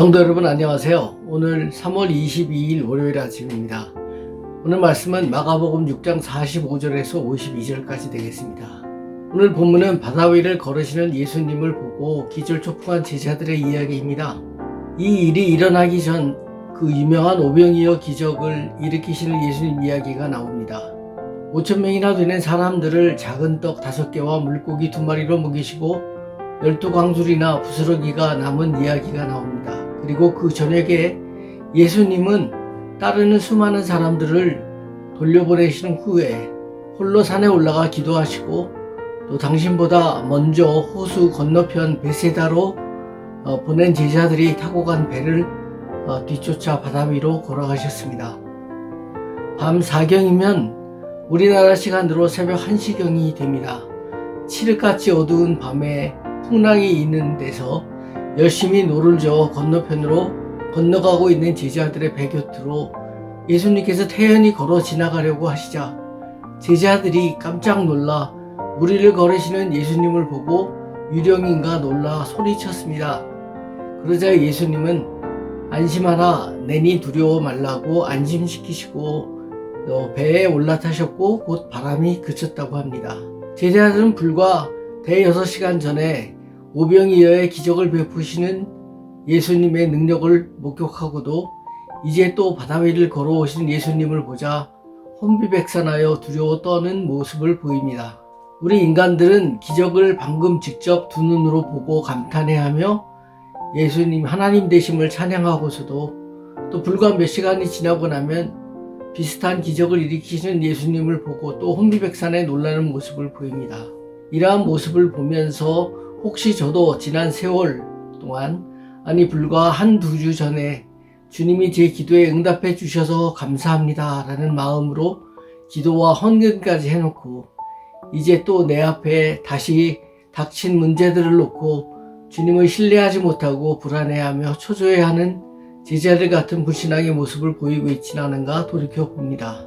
성도 여러분 안녕하세요. 오늘 3월 22일 월요일 아침입니다. 오늘 말씀은 마가복음 6장 45절에서 52절까지 되겠습니다. 오늘 본문은 바다 위를 걸으시는 예수님을 보고 기절 초풍한 제자들의 이야기입니다. 이 일이 일어나기 전 그 유명한 오병이어 기적을 일으키시는 예수님 이야기가 나옵니다. 5천 명이나 되는 사람들을 작은 떡 다섯 개와 물고기 두 마리로 먹이시고 열두 광술이나 부스러기가 남은 이야기가 나옵니다. 그리고 그 저녁에 예수님은 따르는 수많은 사람들을 돌려보내시는 후에 홀로 산에 올라가 기도하시고 또 당신보다 먼저 호수 건너편 베세다로 어, 보낸 제자들이 타고 간 배를 어, 뒤쫓아 바다 위로 걸어가셨습니다. 밤 4경이면 우리나라 시간으로 새벽 1시경이 됩니다. 칠흑같이 어두운 밤에 풍랑이 있는 데서 열심히 노를 저어 건너편으로 건너가고 있는 제자들의 배 곁으로 예수님께서 태연히 걸어 지나가려고 하시자 제자들이 깜짝 놀라 우리를 걸으시는 예수님을 보고 유령인가 놀라 소리쳤습니다. 그러자 예수님은 안심하라 내니 두려워 말라고 안심시키시고 또 배에 올라타셨고 곧 바람이 그쳤다고 합니다. 제자들은 불과 대여섯 시간 전에 오병이어의 기적을 베푸시는 예수님의 능력을 목격하고도 이제 또 바다 위를 걸어오신 예수님을 보자 혼비백산하여 두려워 떠는 모습을 보입니다. 우리 인간들은 기적을 방금 직접 두 눈으로 보고 감탄해하며 예수님 하나님 되심을 찬양하고서도 또 불과 몇 시간이 지나고 나면 비슷한 기적을 일으키시는 예수님을 보고 또 혼비백산에 놀라는 모습을 보입니다. 이러한 모습을 보면서 혹시 저도 지난 세월 동안 아니 불과 한두 주 전에 주님이 제 기도에 응답해 주셔서 감사합니다 라는 마음으로 기도와 헌금까지 해놓고 이제 또 내 앞에 다시 닥친 문제들을 놓고 주님을 신뢰하지 못하고 불안해하며 초조해하는 제자들 같은 불신앙의 모습을 보이고 있지는 않은가 돌이켜 봅니다.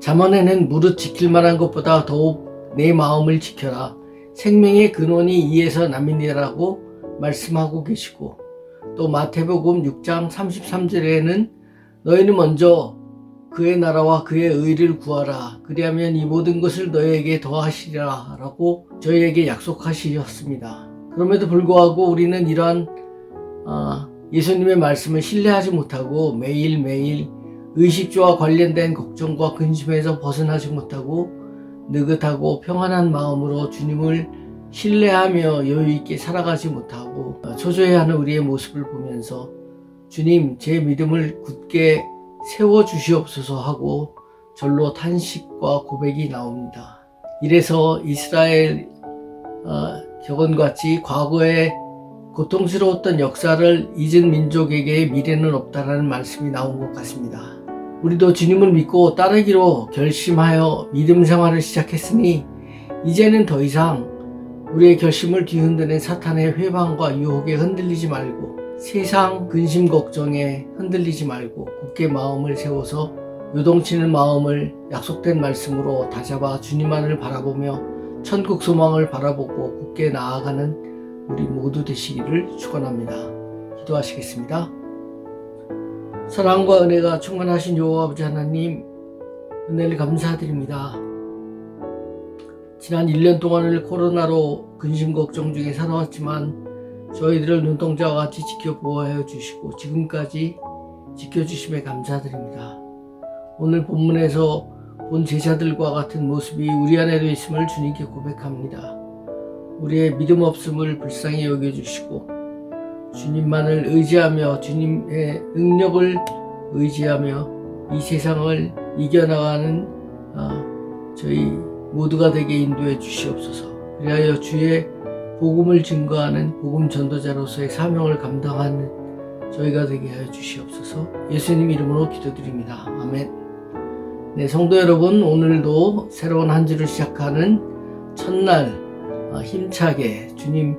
잠언에는 무릇 지킬 만한 것보다 더욱 내 마음을 지켜라. 생명의 근원이 이에서 남이니라고 말씀하고 계시고 또 마태복음 6장 33절에는 너희는 먼저 그의 나라와 그의 의를 구하라. 그리하면 이 모든 것을 너희에게 더하시리라. 라고 저희에게 약속하시었습니다. 그럼에도 불구하고 우리는 이러한 어, 예수님의 말씀을 신뢰하지 못하고 매일매일 의식주와 관련된 걱정과 근심에서 벗어나지 못하고 느긋하고 평안한 마음으로 주님을 신뢰하며 여유있게 살아가지 못하고 초조해하는 우리의 모습을 보면서 주님 제 믿음을 굳게 세워 주시옵소서 하고 절로 탄식과 고백이 나옵니다. 이래서 이스라엘 어, 격언같이 과거에 고통스러웠던 역사를 잊은 민족에게 미래는 없다라는 말씀이 나온 것 같습니다. 우리도 주님을 믿고 따르기로 결심하여 믿음 생활을 시작했으니 이제는 더 이상 우리의 결심을 뒤흔드는 사탄의 회방과 유혹에 흔들리지 말고 세상 근심 걱정에 흔들리지 말고 굳게 마음을 세워서 요동치는 마음을 약속된 말씀으로 다잡아 주님만을 바라보며 천국 소망을 바라보고 굳게 나아가는 우리 모두 되시기를 축원합니다. 기도하시겠습니다. 사랑과 은혜가 충만하신 여호와 아버지 하나님 은혜를 감사드립니다. 지난 1년 동안을 코로나로 근심 걱정 중에 살아왔지만 저희들을 눈동자와 같이 지켜 보호하여 주시고 지금까지 지켜주심에 감사드립니다. 오늘 본문에서 본 제자들과 같은 모습이 우리 안에도 있음을 주님께 고백합니다. 우리의 믿음 없음을 불쌍히 여겨주시고 주님만을 의지하며 주님의 능력을 의지하며 이 세상을 이겨나가는 어, 저희 모두가 되게 인도해 주시옵소서. 그리하여 주의 복음을 증거하는 복음 전도자로서의 사명을 감당하는 저희가 되게 하여 주시옵소서. 예수님 이름으로 기도드립니다. 아멘. 네, 성도 여러분, 오늘도 새로운 한 주를 시작하는 첫날 어, 힘차게 주님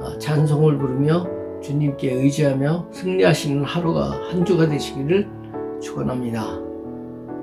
어, 찬송을 부르며 주님께 의지하며 승리하시는 하루가 한 주가 되시기를 축원합니다.